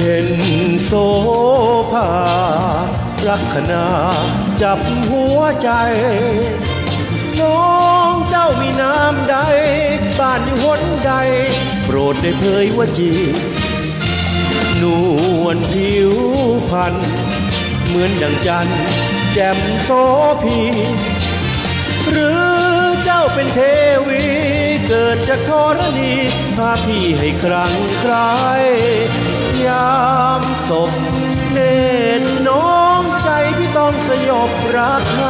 เพ็นโสภาลักขณาจับหัวใจน้องเจ้ามีน้ำใด บ้านอยู่หนใด โปรดได้เผยว่าจีนวลผิวพันเหมือนดังจันทร์แจ่มโสพีหรือเจ้าเป็นเทวี เกิดจากธรณีพาพี่ให้ครั้งใครยาม ศพเนตรน้องใจพี่ต้องสยบรักใคร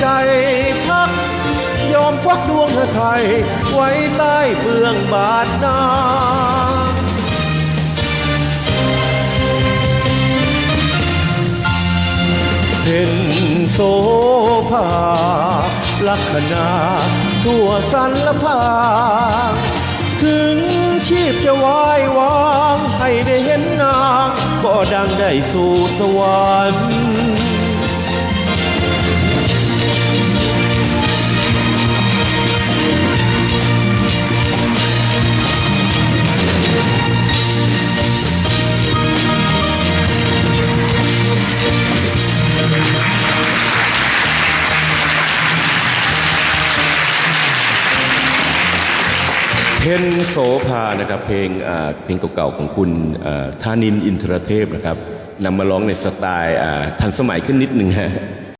ใจพัก ยอมควักดวงไทย ไว้ใต้เบื้องบาทนาเห็นโสภาลักษณาทั่วสันละพางถึงชีพจะวายวางให้ได้เห็น ก็ดังได้สู่สวรรค์ เพนโสภานะครับเพลงเพลงเก่าๆของคุณท่าธานินอินทรเทพนะครับนำมาร้องในสไตล์ทันสมัยขึ้นนิดหนึ่งฮะ